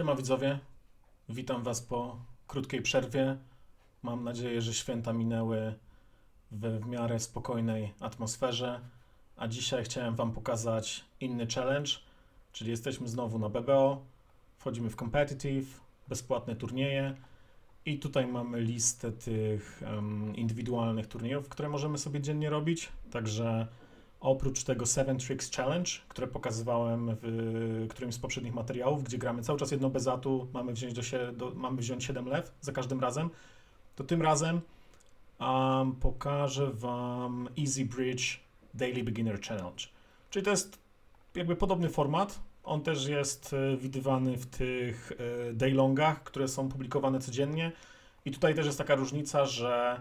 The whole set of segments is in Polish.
Siema widzowie, witam Was po krótkiej przerwie. Mam nadzieję, że święta minęły w, w miarę spokojnej atmosferze, a dzisiaj chciałem Wam pokazać inny challenge, czyli jesteśmy znowu na BBO, wchodzimy w competitive, bezpłatne turnieje. I tutaj mamy listę tych em, indywidualnych turniejów, które możemy sobie dziennie robić, także Oprócz tego Seven Tricks Challenge, które pokazywałem w którymś z poprzednich materiałów, gdzie gramy cały czas jedno bezatu, mamy wziąć, do, do, mamy wziąć 7 lew za każdym razem, to tym razem um, pokażę Wam Easy Bridge Daily Beginner Challenge. Czyli to jest jakby podobny format. On też jest e, widywany w tych e, daylongach, które są publikowane codziennie. I tutaj też jest taka różnica, że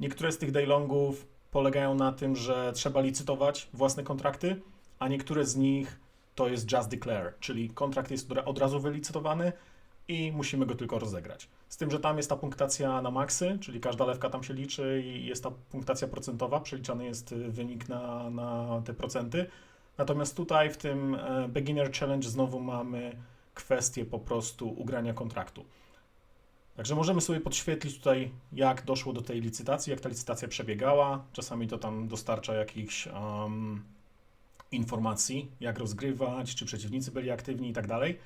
niektóre z tych daylongów polegają na tym, że trzeba licytować własne kontrakty, a niektóre z nich to jest just declare, czyli kontrakt jest od- razu wylicytowany i musimy go tylko rozegrać. Z tym, że tam jest ta punktacja na maksy, czyli każda lewka tam się liczy i jest ta punktacja procentowa, przeliczany jest y, wynik na, na te procenty. Natomiast tutaj w tym e, Beginner Challenge znowu mamy kwestię po prostu ugrania kontraktu. Także możemy sobie podświetlić tutaj, jak doszło do tej licytacji, jak ta licytacja przebiegała. Czasami to tam dostarcza jakichś um, informacji, jak rozgrywać, czy przeciwnicy byli aktywni i tak dalej.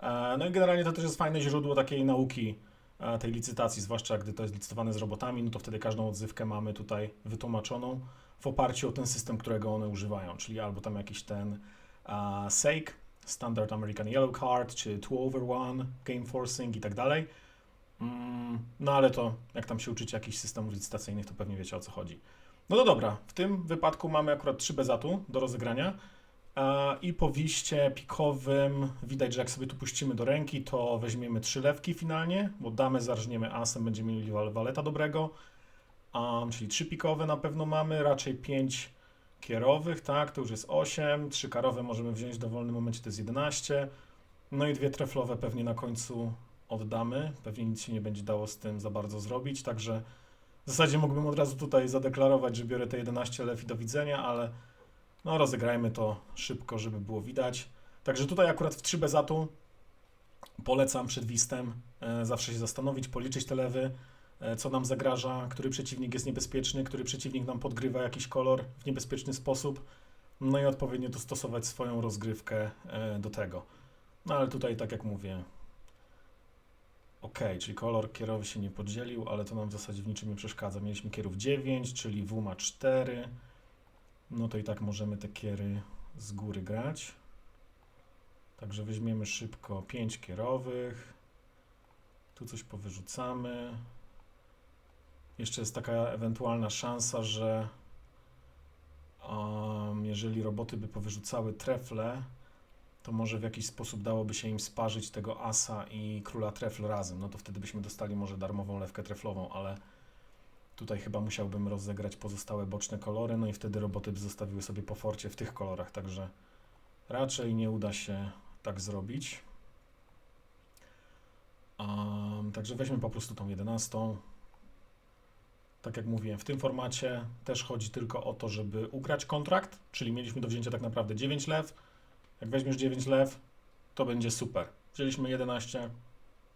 E, No i generalnie to też jest fajne źródło takiej nauki e, tej licytacji, zwłaszcza gdy to jest licytowane z robotami, no to wtedy każdą odzywkę mamy tutaj wytłumaczoną w oparciu o ten system, którego one używają, czyli albo tam jakiś ten uh, SAKE, Standard American Yellow Card, czy Two Over One, Game Forcing i tak dalej. Mm, No ale to, jak tam się uczycie jakichś systemów licytacyjnych, to pewnie wiecie o co chodzi. No to dobra, w tym wypadku mamy akurat 3 bezatu do rozegrania. E, i po wiście pikowym widać, że jak sobie tu puścimy do ręki, to weźmiemy trzy lewki finalnie, bo damę zarżniemy asem, będziemy mieli wal- waleta dobrego, um, czyli trzy pikowe na pewno mamy, raczej 5 kierowych, tak, to już jest 8, trzy karowe możemy wziąć w dowolnym momencie, to jest 11, no i dwie treflowe pewnie na końcu oddamy. Pewnie nic się nie będzie dało z tym za bardzo zrobić, także w zasadzie mógłbym od razu tutaj zadeklarować, że biorę te 11 lew do widzenia, ale no rozegrajmy to szybko, żeby było widać. Także tutaj akurat w 3 bezatu polecam przed wistem e, zawsze się zastanowić, policzyć te lewy, e, co nam zagraża, który przeciwnik jest niebezpieczny, który przeciwnik nam podgrywa jakiś kolor w niebezpieczny sposób, no i odpowiednio dostosować swoją rozgrywkę e, do tego. No ale tutaj, tak jak mówię, Ok, czyli kolor kierowy się nie podzielił, ale to nam w zasadzie w niczym nie przeszkadza. Mieliśmy kierów 9, czyli W ma 4. No to i tak możemy te kiery z góry grać. Także weźmiemy szybko 5 kierowych. Tu coś powyrzucamy. Jeszcze jest taka ewentualna szansa, że um, jeżeli roboty by powyrzucały trefle, to może w jakiś sposób dałoby się im sparzyć tego asa i króla trefl razem. No to wtedy byśmy dostali może darmową lewkę treflową, ale tutaj chyba musiałbym rozegrać pozostałe boczne kolory, no i wtedy roboty by zostawiły sobie po forcie w tych kolorach, także raczej nie uda się tak zrobić. Um, także weźmy po prostu tą 11. Tak jak mówiłem, w tym formacie też chodzi tylko o to, żeby ugrać kontrakt, czyli mieliśmy do wzięcia tak naprawdę 9 lew, jak weźmiesz 9 lew, to będzie super. Wzięliśmy 11,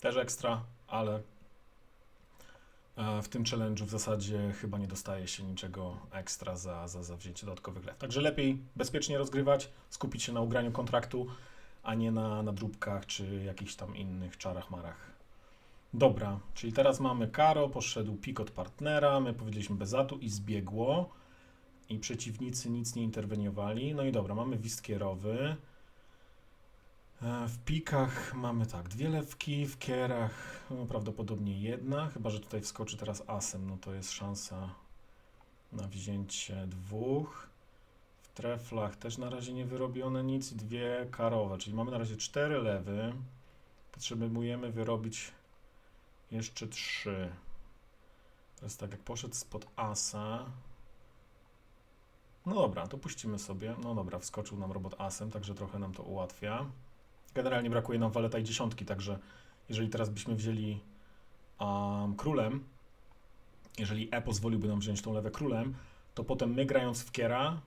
też ekstra, ale e, w tym challenge'u w zasadzie chyba nie dostaje się niczego ekstra za, za, za wzięcie dodatkowych lew. Także lepiej bezpiecznie rozgrywać, skupić się na ugraniu kontraktu, a nie na, na dróbkach czy jakichś tam innych czarach marach. Dobra, czyli teraz mamy Karo, poszedł pik od partnera, my powiedzieliśmy bezatu i zbiegło i przeciwnicy nic nie interweniowali. No i dobra, mamy wist kierowy. E, W pikach mamy tak, dwie lewki, w kierach no, prawdopodobnie jedna, chyba że tutaj wskoczy teraz asem, no to jest szansa na wzięcie dwóch. W treflach też na razie nie wyrobione nic, dwie karowe, czyli mamy na razie cztery lewy. Potrzebujemy wyrobić jeszcze trzy. Teraz tak jak poszedł spod asa, no dobra, to puścimy sobie. No dobra, wskoczył nam robot asem, także trochę nam to ułatwia. Generalnie brakuje nam waleta i dziesiątki, także jeżeli teraz byśmy wzięli um, królem, jeżeli E pozwoliłby nam wziąć tą lewę królem, to potem my grając w kiera,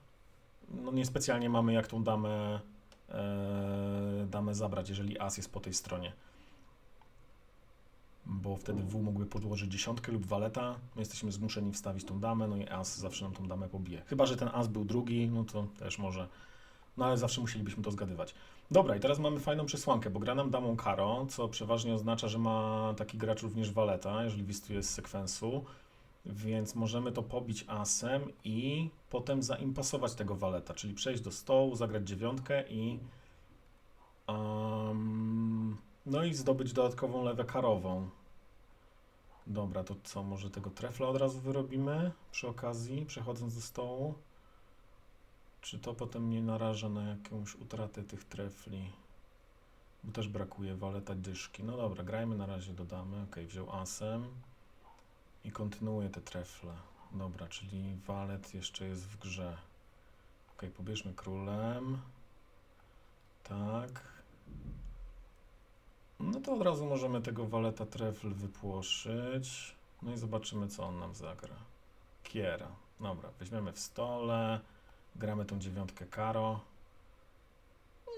no niespecjalnie mamy jak tą damę e, damę zabrać, jeżeli as jest po tej stronie. Bo wtedy W mógłby podłożyć dziesiątkę lub waleta. My jesteśmy zmuszeni wstawić tą damę, no i as zawsze nam tą damę pobije. Chyba, że ten as był drugi, no to też może. No ale zawsze musielibyśmy to zgadywać. Dobra, i teraz mamy fajną przesłankę, bo gra nam damą karo, co przeważnie oznacza, że ma taki gracz również waleta, jeżeli wistuje z sekwensu. Więc możemy to pobić asem i potem zaimpasować tego waleta, czyli przejść do stołu, zagrać dziewiątkę i um, no i zdobyć dodatkową lewę karową. Dobra, to co, może tego trefla od razu wyrobimy przy okazji, przechodząc do stołu? Czy to potem nie naraża na jakąś utratę tych trefli? Bo też brakuje waleta dyszki. No dobra, grajmy na razie, dodamy. Ok, wziął asem i kontynuuje te trefle. Dobra, czyli walet jeszcze jest w grze. Ok, pobierzmy królem. Tak. No to od razu możemy tego waleta trefl wypłoszyć. No i zobaczymy, co on nam zagra. Kiera. Dobra, weźmiemy w stole. Gramy tą dziewiątkę karo.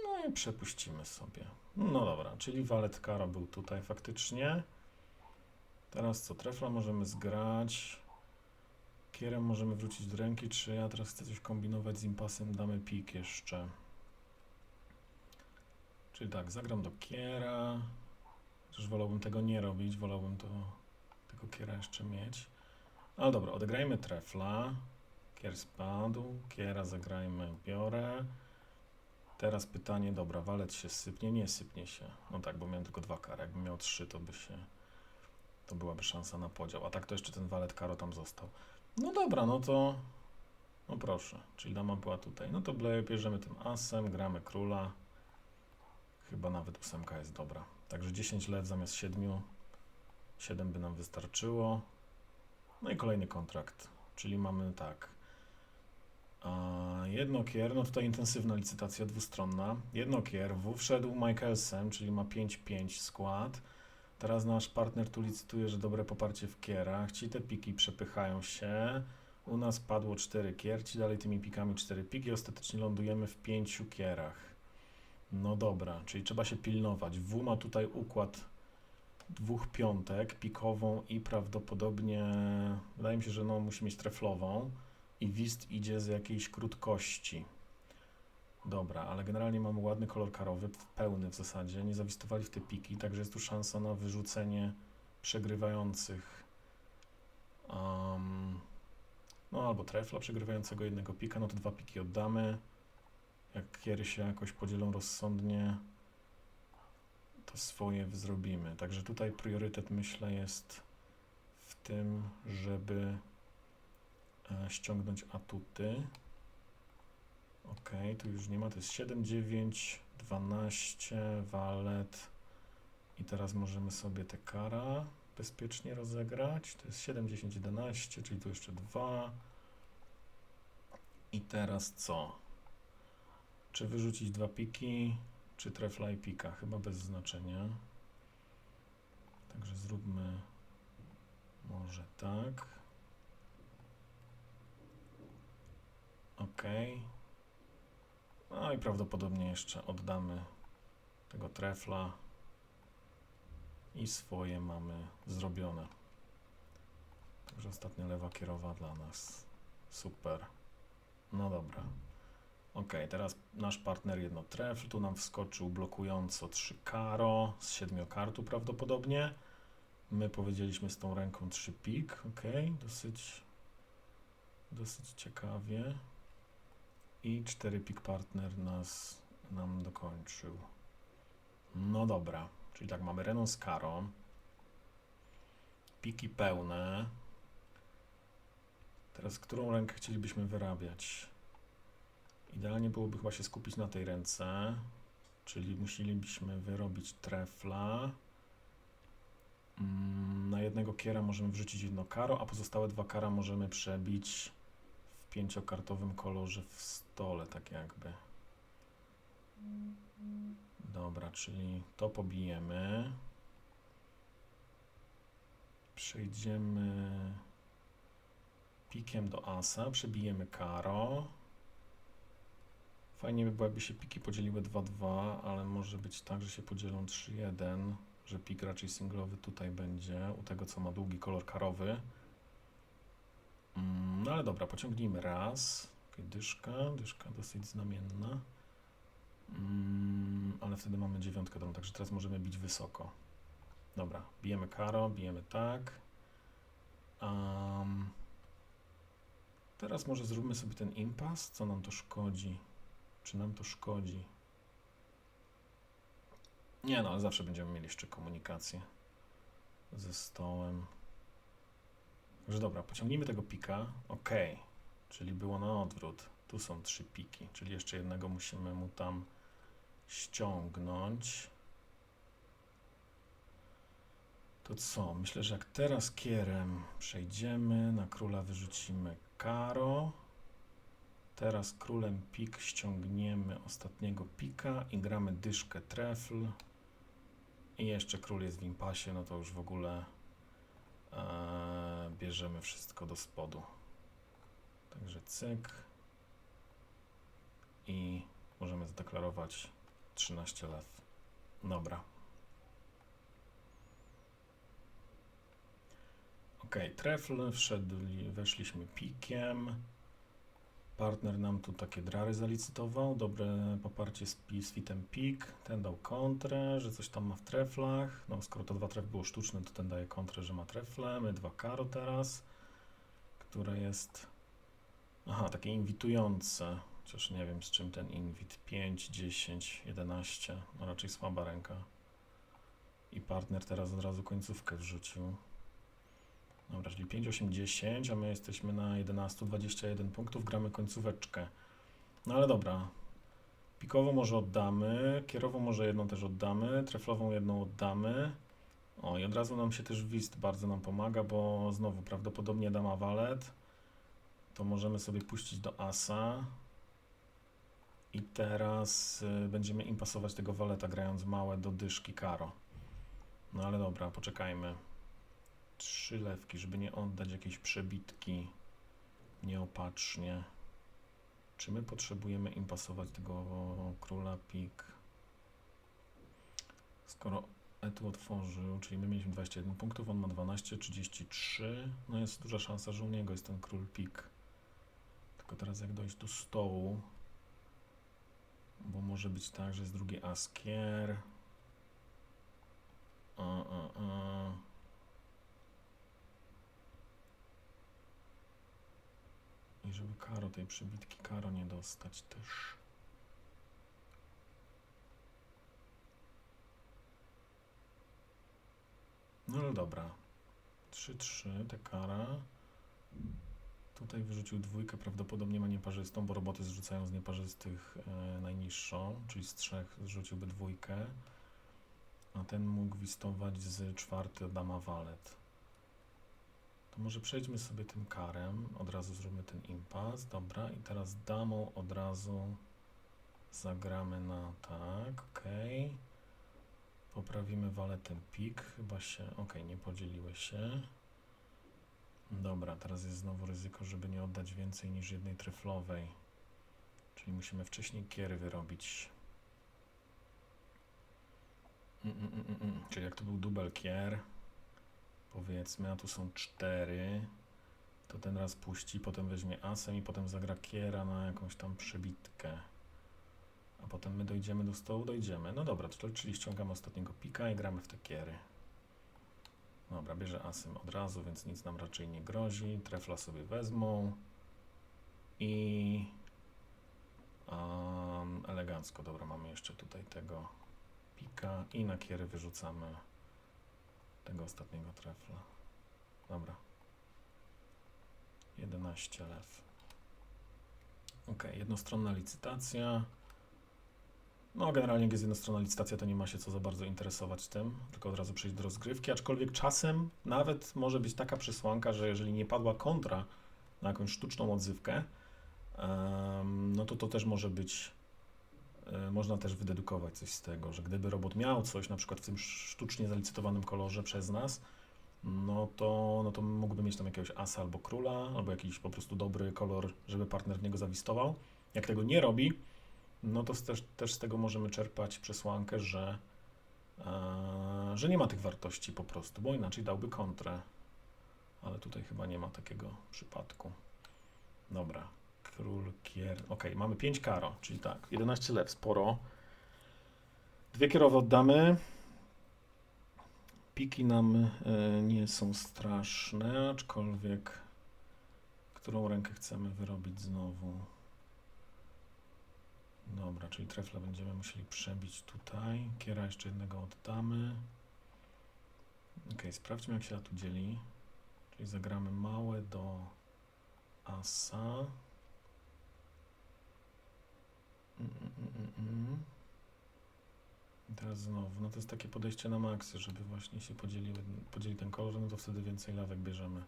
No i przepuścimy sobie. No dobra, czyli walet karo był tutaj faktycznie. Teraz co? Trefla możemy zgrać. Kierem możemy wrócić do ręki, czy ja teraz chcę coś kombinować z impasem, damy pik jeszcze. Czyli tak, zagram do kiera. Chociaż wolałbym tego nie robić, wolałbym to, tego kiera jeszcze mieć. Ale dobra, odegrajmy trefla. Kier spadł, kiera zagrajmy, biorę. Teraz pytanie, dobra, walet się sypnie, nie sypnie się. No tak, bo miałem tylko dwa kary, jakbym miał trzy, to by się, to byłaby szansa na podział. A tak to jeszcze ten walet karo tam został. No dobra, no to, no proszę, czyli dama była tutaj. No to bierzemy tym asem, gramy króla. Chyba nawet ósemka jest dobra. Także 10 lew zamiast 7. 7 by nam wystarczyło. No i kolejny kontrakt, czyli mamy tak. A jedno kier, no tutaj intensywna licytacja dwustronna. Jedno kier, W wszedł Michaelsem, czyli ma 5-5 skład. Teraz nasz partner tu licytuje, że dobre poparcie w kierach. Ci te piki przepychają się. U nas padło 4 kierci, dalej tymi pikami 4 piki. Ostatecznie lądujemy w 5 kierach. No dobra, czyli trzeba się pilnować. W ma tutaj układ dwóch piątek, pikową i prawdopodobnie, wydaje mi się, że no, musi mieć treflową i wist idzie z jakiejś krótkości. Dobra, ale generalnie mamy ładny kolor karowy, pełny w zasadzie, nie zawistowali w te piki, także jest tu szansa na wyrzucenie przegrywających um, no albo trefla przegrywającego jednego pika, no to dwa piki oddamy. Jak kiery się jakoś podzielą rozsądnie, to swoje zrobimy. Także tutaj priorytet myślę jest w tym, żeby ściągnąć atuty. Ok, tu już nie ma, to jest 7, 9, 12, walet i teraz możemy sobie te kara bezpiecznie rozegrać. To jest 7, 10, 11, czyli tu jeszcze 2. I teraz co? Czy wyrzucić dwa piki, czy trefla i pika? Chyba bez znaczenia. Także zróbmy może tak. Ok. No i prawdopodobnie jeszcze oddamy tego trefla i swoje mamy zrobione. Także ostatnia lewa kierowa dla nas. Super. No dobra. Ok, teraz nasz partner jedno trefl, tu nam wskoczył blokująco 3 karo z 7 kartu prawdopodobnie. My powiedzieliśmy z tą ręką 3 pik, ok, dosyć, dosyć ciekawie. I 4 pik partner nas nam dokończył. No dobra, czyli tak mamy Reną z karo. Piki pełne. Teraz którą rękę chcielibyśmy wyrabiać? Idealnie byłoby chyba się skupić na tej ręce, czyli musielibyśmy wyrobić trefla. Mm, na jednego kiera możemy wrzucić jedno karo, a pozostałe dwa kara możemy przebić pięciokartowym kolorze w stole, tak jakby. Dobra, czyli to pobijemy. Przejdziemy pikiem do asa, przebijemy karo Fajnie by było, jakby się piki podzieliły 2-2, ale może być tak, że się podzielą 3-1, że pik raczej singlowy tutaj będzie, u tego, co ma długi kolor karowy. Mm, No ale dobra, pociągnijmy raz. Okej, dyszka, dyszka dosyć znamienna. Mm, ale wtedy mamy dziewiątkę domą, także teraz możemy bić wysoko. Dobra, bijemy karo, bijemy tak. Am, teraz może zróbmy sobie ten impas, co nam to szkodzi. Czy nam to szkodzi? Nie no, ale zawsze będziemy mieli jeszcze komunikację ze stołem. Także dobra, pociągnijmy tego pika. Ok, czyli było na odwrót. Tu są trzy piki, czyli jeszcze jednego musimy mu tam ściągnąć. To co? Myślę, że jak teraz kierem przejdziemy, na króla wyrzucimy karo. Teraz królem pik ściągniemy ostatniego pika i gramy dyszkę trefl. I jeszcze król jest w impasie, no to już w ogóle bierzemy wszystko do spodu. Także cyk. I możemy zdeklarować 13 lew. Dobra. Ok, trefl, weszliśmy pikiem. Partner nam tu takie drary zalicytował. Dobre poparcie z, fitem pik. Ten dał kontrę, że coś tam ma w treflach. No skoro to dwa tref było sztuczne, to ten daje kontrę, że ma trefle. My dwa karo teraz, które jest... Aha, takie inwitujące. Chociaż nie wiem z czym ten inwit. 5, 10, 11. No raczej słaba ręka. I partner teraz od razu końcówkę wrzucił. Dobra, czyli 5, 8, 10, a my jesteśmy na 11, 21 punktów, gramy końcóweczkę. No ale dobra. Pikową może oddamy, kierową może jedną też oddamy, treflową jedną oddamy. O, i od razu nam się też wist bardzo nam pomaga, bo znowu prawdopodobnie dama walet. To możemy sobie puścić do asa. I teraz y, będziemy impasować tego waleta, grając małe do dyszki karo. No ale dobra, poczekajmy trzy lewki, żeby nie oddać jakiejś przebitki nieopatrznie. Czy my potrzebujemy impasować tego króla pik? Skoro Etu otworzył, czyli my mieliśmy 21 punktów, on ma 12, 33, no jest duża szansa, że u niego jest ten król pik. Tylko teraz jak dojść do stołu, bo może być tak, że jest drugi askier. A, a, a. I żeby karo tej przybitki karo nie dostać też. No dobra. 3-3, te kara. Tutaj wyrzucił dwójkę, prawdopodobnie ma nieparzystą, bo roboty zrzucają z nieparzystych e, najniższą, czyli z trzech zrzuciłby dwójkę. A ten mógł wistować z czwarty dama walet. To może przejdźmy sobie tym karem, od razu zróbmy ten impas, dobra, i teraz damą od razu zagramy na tak, ok. Poprawimy waletem pik, chyba się, ok, nie podzieliły się. Dobra, teraz jest znowu ryzyko, żeby nie oddać więcej niż jednej tryflowej. Czyli musimy wcześniej kiery wyrobić. Mm, mm, mm, mm, mm. Czyli jak to był dubel kier, powiedzmy, a tu są cztery, to ten raz puści, potem weźmie asem i potem zagra kiera na jakąś tam przebitkę. A potem my dojdziemy do stołu, dojdziemy. No dobra, czyli ściągamy ostatniego pika i gramy w te kiery. Dobra, bierze asem od razu, więc nic nam raczej nie grozi. Trefla sobie wezmą. I um, elegancko. Dobra, mamy jeszcze tutaj tego pika i na kiery wyrzucamy tego ostatniego trefla. Dobra. 11 lew. Ok, jednostronna licytacja. No, generalnie jak jest jednostronna licytacja, to nie ma się co za bardzo interesować tym, tylko od razu przejść do rozgrywki, aczkolwiek czasem nawet może być taka przesłanka, że jeżeli nie padła kontra na jakąś sztuczną odzywkę, no to to też może być, można też wydedukować coś z tego, że gdyby robot miał coś na przykład w tym sztucznie zalicytowanym kolorze przez nas, no to, no to mógłby mieć tam jakiegoś asa albo króla, albo jakiś po prostu dobry kolor, żeby partner w niego zawistował. Jak tego nie robi, no to też, też z tego możemy czerpać przesłankę, że, e, że nie ma tych wartości po prostu, bo inaczej dałby kontrę. Ale tutaj chyba nie ma takiego przypadku. Dobra, król, kier. Ok, mamy 5 karo, czyli tak, 11 lew, sporo. Dwie kierowe oddamy. Piki nam e, nie są straszne, aczkolwiek którą rękę chcemy wyrobić znowu? Dobra, czyli trefla będziemy musieli przebić tutaj. Kiera jeszcze jednego oddamy. Ok, sprawdźmy jak się tu dzieli. Czyli zagramy małe do asa. Mm, mm, mm, mm. I teraz znowu, no to jest takie podejście na maksy, żeby właśnie się podzieliły, podzieli ten kolor, no to wtedy więcej lawek bierzemy.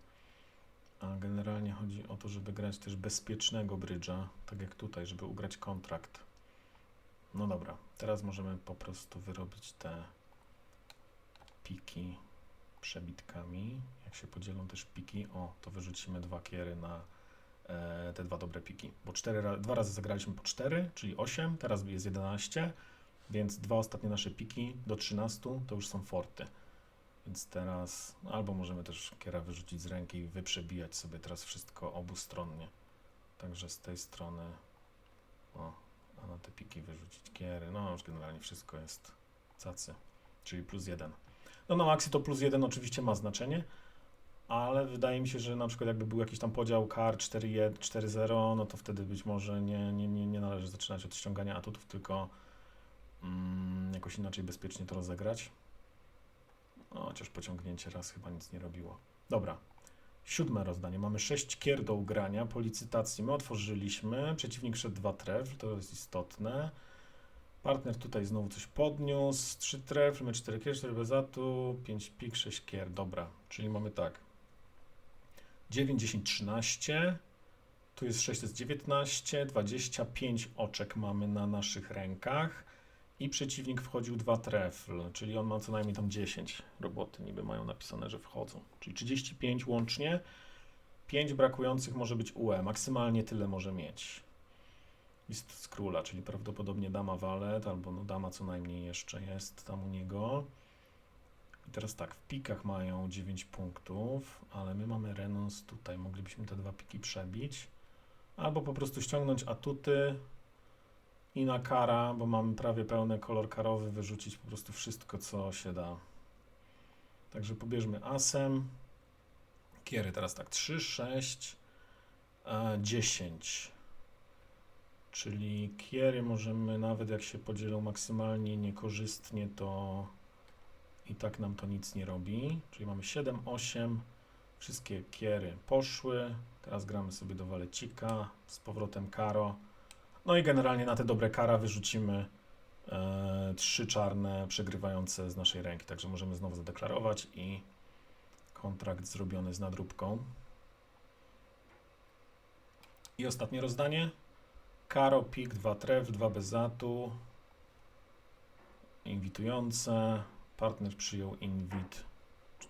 A generalnie chodzi o to, żeby grać też bezpiecznego brydża, tak jak tutaj, żeby ugrać kontrakt. No dobra, teraz możemy po prostu wyrobić te piki przebitkami. Jak się podzielą też piki, o, to wyrzucimy dwa kiery na te dwa dobre piki. Bo cztery, dwa razy zagraliśmy po 4, czyli 8, teraz jest 11, więc dwa ostatnie nasze piki do 13 to już są forty. Więc teraz no albo możemy też kiera wyrzucić z ręki i wyprzebijać sobie teraz wszystko obustronnie. Także z tej strony o, a na te piki wyrzucić kiery. No już generalnie wszystko jest cacy, czyli plus jeden. No na maksie to plus jeden oczywiście ma znaczenie, ale wydaje mi się, że na przykład jakby był jakiś tam podział kar 4-0, no to wtedy być może nie, nie, nie, nie należy zaczynać od ściągania atutów, tylko mm, jakoś inaczej bezpiecznie to rozegrać. No, chociaż pociągnięcie raz chyba nic nie robiło. Dobra. Siódme rozdanie. Mamy sześć kier do ugrania po licytacji. My otworzyliśmy. Przeciwnik szedł dwa trefl, to jest istotne. Partner tutaj znowu coś podniósł. Trzy trefl, my cztery kier, cztery bezatu, pięć pik, sześć kier. Dobra, czyli mamy tak. 9, 10, 13. Tu jest 6, to jest 19. 25 oczek mamy na naszych rękach. I przeciwnik wchodził dwa trefl, czyli on ma co najmniej tam 10 roboty, niby mają napisane, że wchodzą. Czyli 35 łącznie. 5 brakujących może być UE, maksymalnie tyle może mieć. List z króla, czyli prawdopodobnie dama walet, albo no dama co najmniej jeszcze jest tam u niego. Teraz tak, w pikach mają 9 punktów, ale my mamy renons tutaj, moglibyśmy te dwa piki przebić. Albo po prostu ściągnąć atuty, i na kara, bo mamy prawie pełny kolor karowy, wyrzucić po prostu wszystko, co się da. Także pobierzmy asem. Kiery teraz tak 3, 6, e, 10. Czyli kiery możemy nawet jak się podzielą maksymalnie niekorzystnie, to tak nam to nic nie robi. Czyli mamy 7, 8. Wszystkie kiery poszły. Teraz gramy sobie do walecika. Z powrotem karo. No i generalnie na te dobre kara wyrzucimy e, trzy czarne przegrywające z naszej ręki. Także możemy znowu zadeklarować i kontrakt zrobiony z nadróbką. I ostatnie rozdanie. Karo, pik, 2 tref, 2 bezatu. Inwitujące. Partner przyjął inwit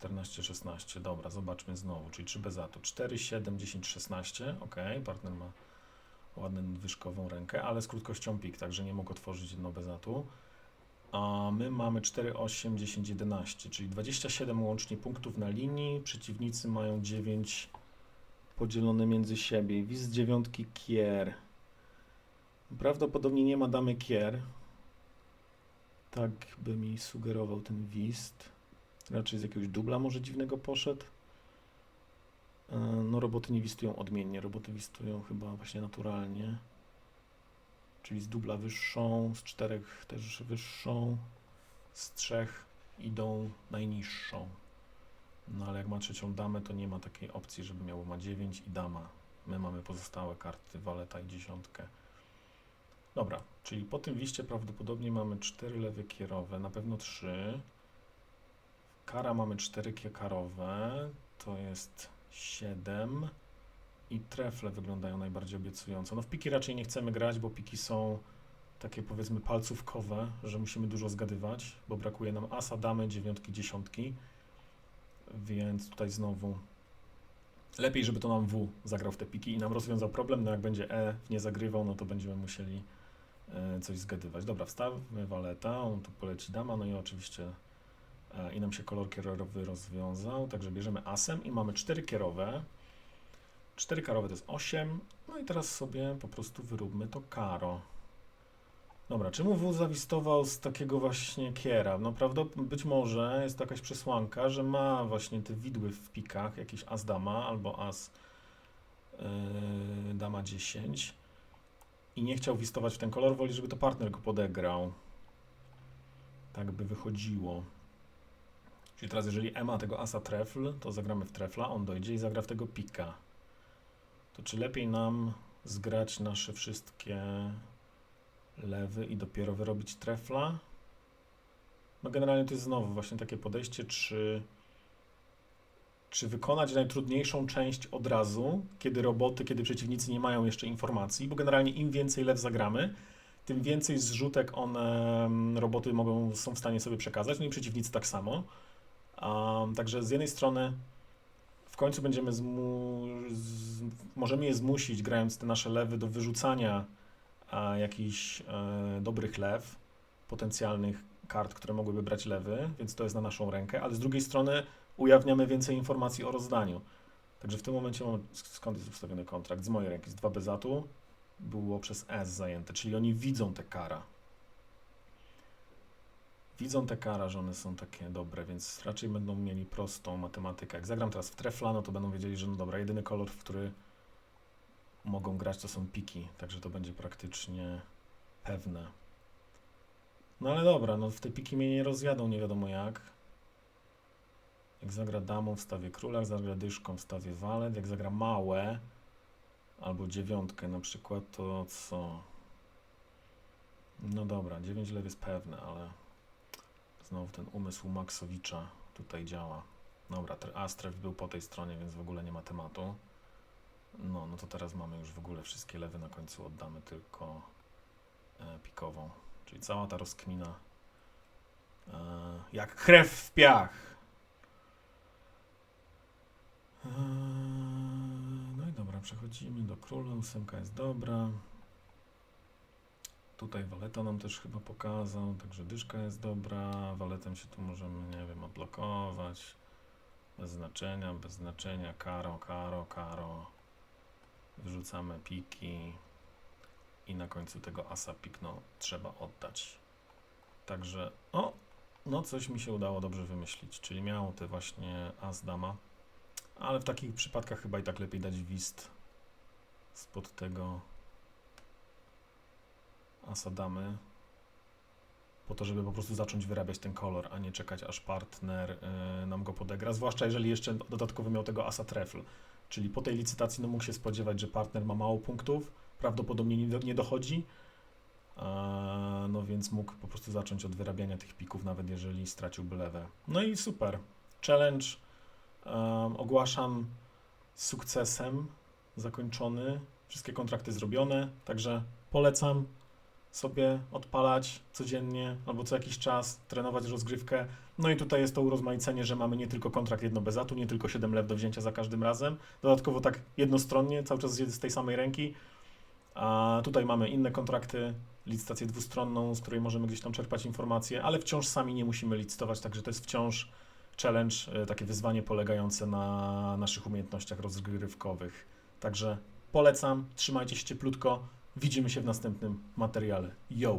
14-16. Dobra, zobaczmy znowu. Czyli 3 bezatu. 4, 7, 10, 16. Ok, partner ma ładną wyżkową rękę, ale z krótkością pik, także nie mógł otworzyć jedno bezatu. A my mamy 4, 8, 10, 11, czyli 27 łącznie punktów na linii. Przeciwnicy mają 9 podzielone między siebie. Wiz dziewiątki kier. Prawdopodobnie nie ma damy kier. Tak by mi sugerował ten wist. Raczej z jakiegoś dubla może dziwnego poszedł. E, No roboty nie wistują odmiennie, roboty wistują chyba właśnie naturalnie. Czyli z dubla wyższą, z czterech też wyższą, z trzech idą najniższą. No ale jak ma trzecią damę, to nie ma takiej opcji, żeby miało ma 9 i dama. My mamy pozostałe karty, waleta i dziesiątkę. Dobra, czyli po tym wiście prawdopodobnie mamy 4 lewy kierowe, na pewno 3. Kara mamy 4 karowe, to jest 7 i trefle wyglądają najbardziej obiecująco. No w piki raczej nie chcemy grać, bo piki są takie powiedzmy palcówkowe, że musimy dużo zgadywać, bo brakuje nam asa, damy, dziewiątki, dziesiątki, więc tutaj znowu lepiej, żeby to nam W zagrał w te piki i nam rozwiązał problem, no jak będzie E nie zagrywał, no to będziemy musieli coś zgadywać. Dobra, wstawmy waleta, on tu poleci dama, no i oczywiście e, i nam się kolor kierowy rozwiązał, także bierzemy asem i mamy cztery kierowe. Cztery karowe to jest 8, no i teraz sobie po prostu wyróbmy to karo. Dobra, czemu wóz zawistował z takiego właśnie kiera? No prawdopodobnie, być może jest to jakaś przesłanka, że ma właśnie te widły w pikach, jakiś as dama albo as yy, dama 10 i nie chciał wistować w ten kolor, woli, żeby to partner go podegrał. Tak by wychodziło. Czyli teraz, jeżeli E ma tego asa trefl, to zagramy w trefla, on dojdzie i zagra w tego pika. To czy lepiej nam zgrać nasze wszystkie lewy i dopiero wyrobić trefla? No generalnie to jest znowu właśnie takie podejście, czy, czy wykonać najtrudniejszą część od razu, kiedy roboty, kiedy przeciwnicy nie mają jeszcze informacji, bo generalnie im więcej lew zagramy, tym więcej zrzutek one, mm, roboty mogą, są w stanie sobie przekazać, no i przeciwnicy tak samo. Um, także z jednej strony w końcu będziemy z, możemy je zmusić, grając te nasze lewy, do wyrzucania a, jakichś e, dobrych lew, potencjalnych kart, które mogłyby brać lewy, więc to jest na naszą rękę, ale z drugiej strony ujawniamy więcej informacji o rozdaniu. Także w tym momencie skąd jest ustawiony kontrakt? Z mojej ręki, z 2 bezatu, było przez S zajęte, czyli oni widzą te kara. Widzą te kara, że one są takie dobre, więc raczej będą mieli prostą matematykę. Jak zagram teraz w trefla, no to będą wiedzieli, że no dobra, jedyny kolor, w który mogą grać, to są piki, także to będzie praktycznie pewne. No ale dobra, no w te piki mnie nie rozjadą, nie wiadomo jak. Jak zagra damą, wstawię króla, jak zagra dyszką, wstawię walet, jak zagra małe, albo dziewiątkę na przykład, to co? No dobra, 9 lew jest pewne, ale znowu ten umysł Maksowicza tutaj działa. Dobra, tre- Astref był po tej stronie, więc w ogóle nie ma tematu. No, no to teraz mamy już w ogóle wszystkie lewy na końcu, oddamy tylko e, pikową. Czyli cała ta rozkmina e, jak krew w piach. E, no i dobra, przechodzimy do króla, ósemka jest dobra. Tutaj waleta nam też chyba pokazał, także dyszka jest dobra. Waletem się tu możemy, nie wiem, odblokować. Bez znaczenia, bez znaczenia. Karo, karo, karo. Wyrzucamy piki. I na końcu tego asa pikno trzeba oddać. Także, o, no coś mi się udało dobrze wymyślić. Czyli miał te właśnie as dama. Ale w takich przypadkach chyba i tak lepiej dać wist spod tego asa damy po to, żeby po prostu zacząć wyrabiać ten kolor, a nie czekać aż partner y, nam go podegra, zwłaszcza jeżeli jeszcze dodatkowo miał tego asa trefl, czyli po tej licytacji no mógł się spodziewać, że partner ma mało punktów, prawdopodobnie nie, do, nie dochodzi, a, no więc mógł po prostu zacząć od wyrabiania tych pików, nawet jeżeli straciłby lewę. No i super, challenge um, ogłaszam sukcesem zakończony, wszystkie kontrakty zrobione, także polecam sobie odpalać codziennie albo co jakiś czas, trenować rozgrywkę. No i tutaj jest to urozmaicenie, że mamy nie tylko kontrakt jedno bezatu, nie tylko 7 lew do wzięcia za każdym razem, dodatkowo tak jednostronnie, cały czas z tej samej ręki. A tutaj mamy inne kontrakty, licytację dwustronną, z której możemy gdzieś tam czerpać informacje, ale wciąż sami nie musimy licytować, także to jest wciąż challenge, e, takie wyzwanie polegające na naszych umiejętnościach rozgrywkowych. Także polecam, trzymajcie się cieplutko. Widzimy się w następnym materiale. Yo!